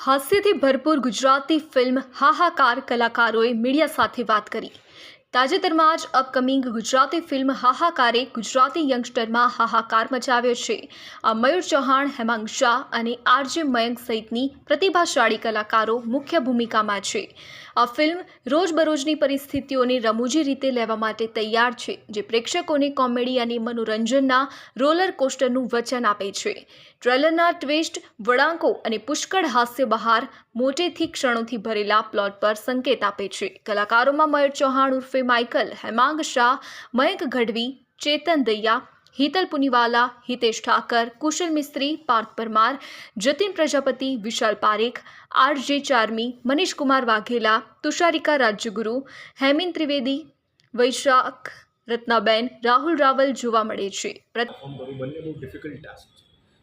હાસ્યથી ભરપૂર ગુજરાતી ફિલ્મ હાહાકાર કલાકારોએ મીડિયા સાથે વાત કરી. તાજેતરમાં જ અપકમિંગ ગુજરાતી ફિલ્મ હાહાકારે ગુજરાતી યંગસ્ટરમાં હાહાકાર મચાવ્યો છે. આ મયુર ચૌહાણ, હેમાંગ શાહ અને આરજે મયંક સહિતની પ્રતિભાશાળી કલાકારો મુખ્ય ભૂમિકામાં છે. આ ફિલ્મ રોજબરોજની પરિસ્થિતિઓને રમૂજી રીતે લેવા માટે તૈયાર છે, જે પ્રેક્ષકોને કોમેડી અને મનોરંજનના રોલર કોસ્ટરનું વચન આપે છે. ટ્રેલરના ટ્વિસ્ટ, વળાંકો અને પુષ્કળ હાસ્ય બહાર મોટેથી ક્ષણોથી ભરેલા પ્લોટ પર સંકેત આપે છે. કલાકારોમાં મયુર ચૌહાણ ઉર્ફે માઇકલ હેમાંગ શાહ મયંક ગઢવી ચેતન દૈયા હિતલ પુનિવાલા હિતેશ ઠાકર કુશલ મિસ્ત્રી પાર્થ પરમાર જતીન પ્રજાપતિ વિશાલ પારેખ આરજે ચારમી મનીષ કુમાર વાઘેલા તુષારિકા રાજ્યગુરુ હેમિન ત્રિવેદી વૈશાખ રત્નાબેન રાહુલ રાવલ જોવા મળે છે છે.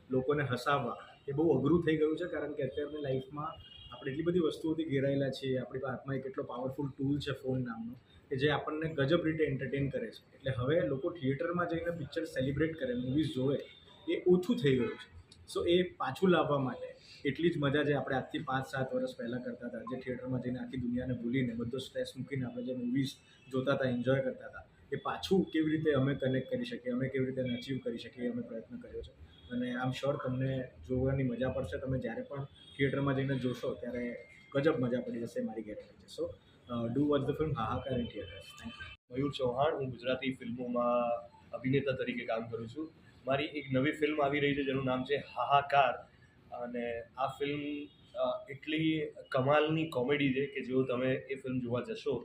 લોકોને હસાવવા એ બહુ અઘરું થઈ ગયું છે, કારણ કે અત્યારની લાઈફમાં આપણે એટલી બધી વસ્તુઓથી ઘેરાયેલા છીએ, આપણી હાથમાં એક એટલો પાવરફુલ ટૂલ છે ફોન નામનો, કે જે આપણને ગજબ રીતે એન્ટરટેન કરે છે. એટલે હવે લોકો થિયેટરમાં જઈને પિક્ચર સેલિબ્રેટ કરે મૂવીઝ જોવે, એ ઓછું થઈ ગયું છે. સો એ પાછું લાવવા માટે એટલી જ મજા જે આપણે આજથી પાંચ સાત વર્ષ પહેલાં કરતા હતા, જે થિયેટરમાં જઈને આખી દુનિયાને ભૂલીને બધો સ્ટ્રેસ મૂકીને આપણે જે મૂવીઝ જોતા હતા એન્જોય કરતા હતા એ પાછું કેવી રીતે અમે કનેક્ટ કરી શકીએ, અમે કેવી રીતે અચીવ કરી શકીએ, અમે પ્રયત્ન કર્યો છે. અને આમ શ્યોર તમને જોવાની મજા પડશે. તમે જ્યારે પણ થિયેટરમાં જઈને જોશો, ત્યારે ગજબ મજા પડી જશે મારી ગેરંટી છે so do watch the film Hahakar in theatre thank you Mayur Chauhan, હું ગુજરાતી ફિલ્મોમાં અભિનેતા તરીકે કામ કરું છું. મારી એક નવી ફિલ્મ આવી રહી છે, જેનું નામ છે હાહાકાર. અને આ ફિલ્મ એટલી કમાલની કોમેડી છે કે જો તમે એ ફિલ્મ જોવા જશો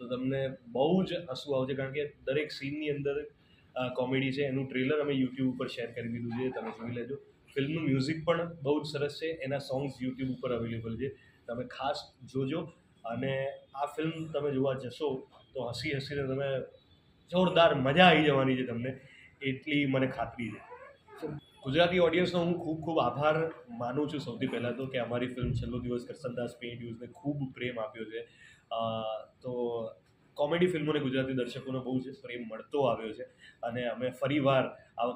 તો તમને બહુ જ હસવું આવશે કારણ કે દરેક સીનની અંદર કોમેડી છે. એનું ટ્રેલર અમે યુટ્યુબ ઉપર શેર કરી દીધું છે. તમે જોઈ લેજો. ફિલ્મનું મ્યુઝિક પણ બહુ જ સરસ છે. એના સોંગ્સ યુટ્યુબ ઉપર અવેલેબલ છે. તમે ખાસ જોજો. અને આ ફિલ્મ તમે જોવા જશો, તો હસી હસીને તમે જોરદાર મજા આવી જવાની છે તમને. એટલી મને ખાતરી છે. ગુજરાતી ઓડિયન્સનો હું ખૂબ ખૂબ આભાર. માનું છું સૌથી પહેલાં તો કે અમારી ફિલ્મ છેલ્લો દિવસ કરસનદાસ પેઇન્ટ યુઝને ખૂબ પ્રેમ આપ્યો છે. તો કોમેડી ફિલ્મોને ગુજરાતી દર્શકોને બહુ જ પ્રેમ મળતો આવ્યો છે. અને અમે ફરીવાર આ